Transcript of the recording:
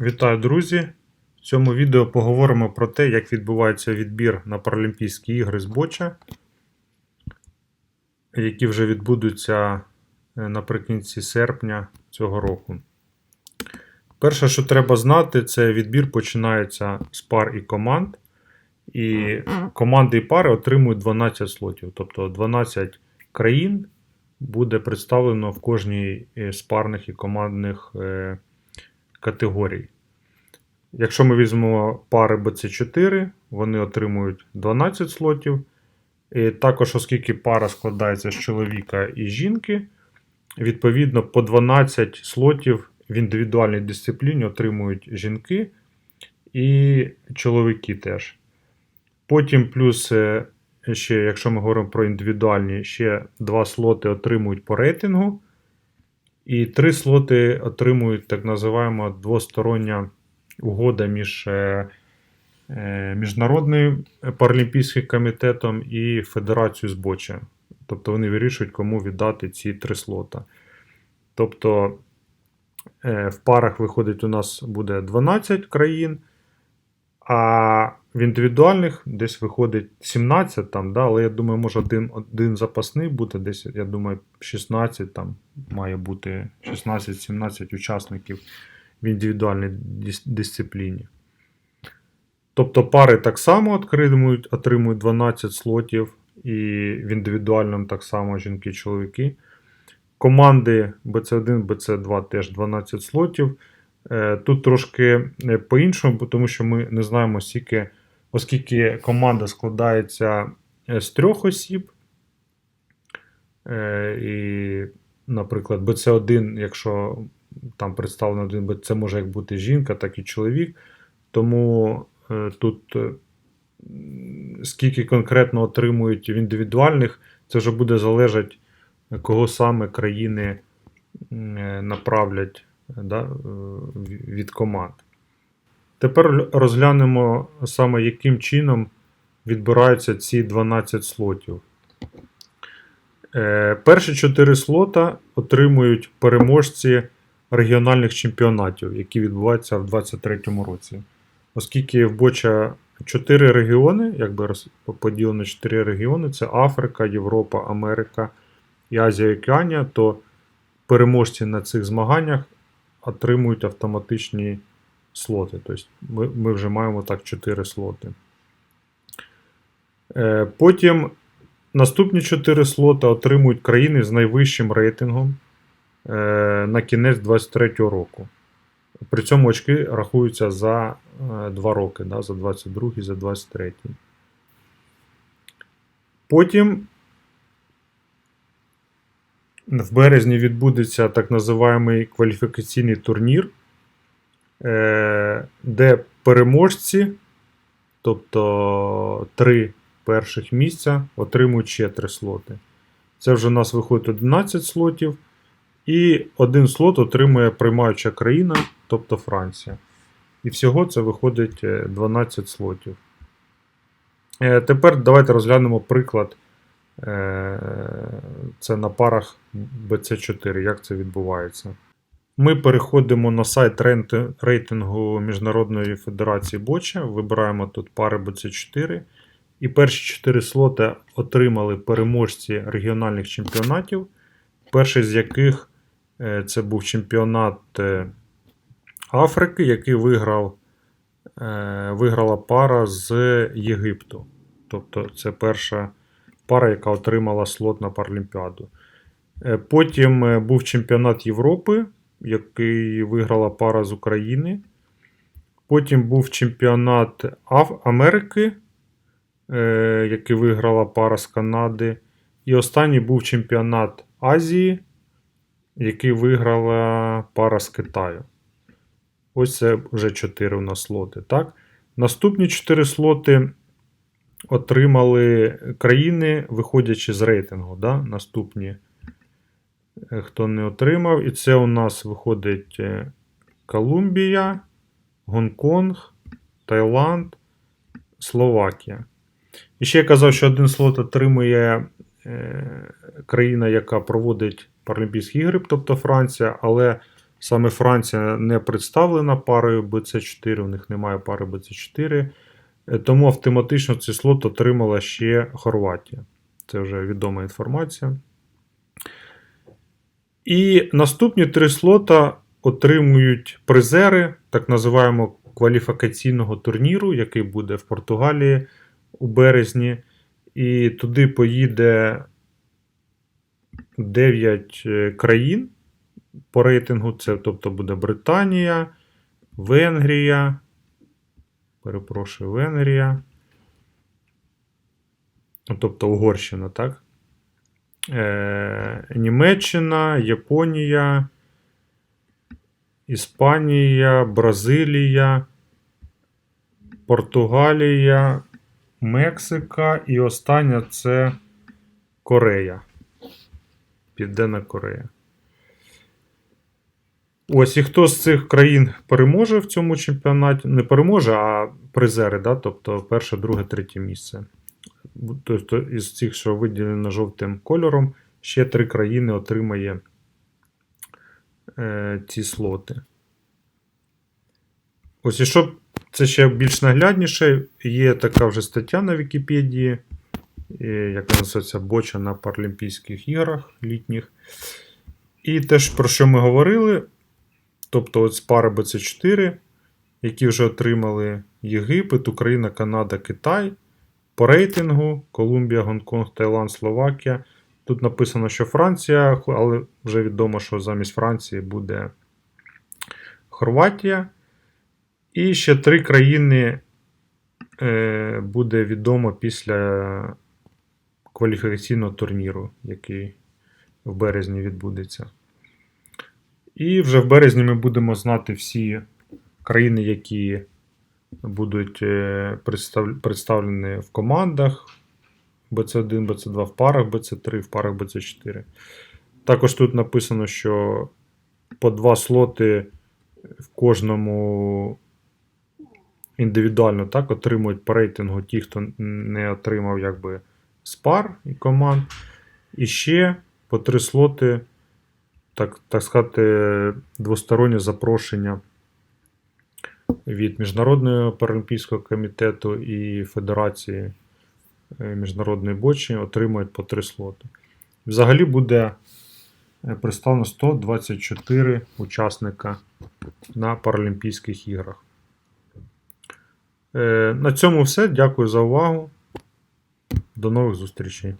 Вітаю, друзі! В цьому відео поговоримо про те, як відбувається відбір на Паралімпійські ігри з боча, які вже відбудуться е, наприкінці серпня цього року. Перше, що треба знати, це відбір починається з пар і команд. І команди і пари отримують 12 слотів. Тобто 12 країн буде представлено в кожній е, з парних і командних е, категорій. Якщо ми візьмемо пари BC4, вони отримують 12 слотів. І також, оскільки пара складається з чоловіка і жінки, відповідно по 12 слотів в індивідуальній дисципліні отримують жінки і чоловіки теж. Потім, плюс, е, ще, якщо ми говоримо про індивідуальні, ще 2 слоти отримують по рейтингу. І три слоти отримують так називаємо двостороння угода між е, е, Міжнародним паралімпійським комітетом і Федерацією збоча. Тобто вони вирішують, кому віддати ці три слота. Тобто е, в парах виходить, у нас буде 12 країн, а в індивідуальних десь виходить 17, там, да, але я думаю, може один, один запасний буде, десь, я думаю, 16 там має бути 16-17 учасників в індивідуальній дис- дисципліні. Тобто пари так само отримують, отримують 12 слотів, і в індивідуальному так само жінки-чоловіки. Команди BC1, BC2 теж 12 слотів. Е, Тут трошки е, по-іншому, тому що ми не знаємо, скільки, оскільки команда складається е, з трьох осіб. І, наприклад, BC1, якщо там представлено один, це може як бути жінка, так і чоловік. Тому тут скільки конкретно отримують в індивідуальних, це вже буде залежати, кого саме країни направлять да, е, від команд. Тепер розглянемо саме, яким чином відбираються ці 12 слотів. Е, Перші 4 слота отримують переможці регіональних чемпіонатів, які відбуваються в 2023 році. Оскільки в Боча 4 регіони, якби поділено 4 регіони: це Африка, Європа, Америка і Азія і Океанія, то переможці на цих змаганнях отримують автоматичні слоти. Тобто ми, ми вже маємо так 4 слоти. Е, Потім наступні 4 слота отримують країни з найвищим рейтингом е, на кінець 2023 року. При цьому очки рахуються за 2 роки, да, за 22 і за 23. Потім в березні відбудеться так називаємий кваліфікаційний турнір, е, де переможці, тобто три перших місця, отримують ще 3 слоти. Це вже у нас виходить 11 слотів. І один слот отримує приймаюча країна, тобто Франція. І всього це виходить е, 12 слотів. Е, Тепер давайте розглянемо приклад. Е, Це на парах BC4, як це відбувається. Ми переходимо на сайт рейтингу Міжнародної Федерації Боча, вибираємо тут пари BC4. І перші 4 слоти отримали переможці регіональних чемпіонатів, перший з яких е, це був чемпіонат е, Африки, який виграв, виграла пара з Єгипту. Тобто це перша пара, яка отримала слот на Паралімпіаду. Е, Потім е, був чемпіонат Європи, який виграла пара з України. Потім був чемпіонат Америки, е, який виграла пара з Канади. І останній був чемпіонат Азії, який виграла пара з Китаю. Ось це вже 4 у нас слоти. Так? Наступні 4 слоти отримали країни, виходячи з рейтингу. Да? Наступні, е, хто не отримав. І це у нас виходить е, Колумбія, Гонконг, Таїланд, Словакія. І ще я казав, що один слот отримує е, країна, яка проводить Паралімпійські ігри, тобто Франція, але Саме Франція не представлена парою BC4, у них немає пари BC4. Е, Тому автоматично цей слот отримала ще Хорватія. Це вже відома інформація. І наступні три слота отримують призери так називаємо кваліфікаційного турніру, який буде в Португалії у березні. І туди поїде 9 е, країн по рейтингу. Це тобто буде Британія, Венгрія. Перепрошую, Венгрія. Ну, Тобто Угорщина, так? Е, Німеччина, Японія, Іспанія, Бразилія, Португалія, Мексика і остання це Корея. Південна Корея. Ось і хто з цих країн переможе в цьому чемпіонаті, не переможе, а призери, да? тобто перше, друге, третє місце. Тобто із цих, що виділено жовтим кольором, ще три країни отримає е, ці слоти. Ось і щоб це ще більш наглядніше, є така вже стаття на Вікіпедії, е, яка називається Боча на Паралімпійських іграх літніх. І теж про що ми говорили. Тобто, от з пари БЦ4, які вже отримали Єгипет, Україна, Канада, Китай. По рейтингу Колумбія, Гонконг, Таїланд, Словакія. Тут написано, що Франція, але вже відомо, що замість Франції буде Хорватія. І ще три країни е, буде відомо після кваліфікаційного турніру, який в березні відбудеться. І вже в березні ми будемо знати всі країни, які будуть е, представлені в командах BC1, BC2 в парах BC3, в парах BC4. Також тут написано, що по два слоти в кожному індивідуально так, отримують по рейтингу ті, хто не отримав якби з пар і команд. І ще по три слоти, так, так сказати, двостороннє запрошення від Міжнародного паралімпійського комітету і Федерації е, міжнародної бочі отримують по три слоти. Взагалі буде е, представлено 124 учасника на Паралімпійських іграх. Е, На цьому все. Дякую за увагу. До нових зустрічей.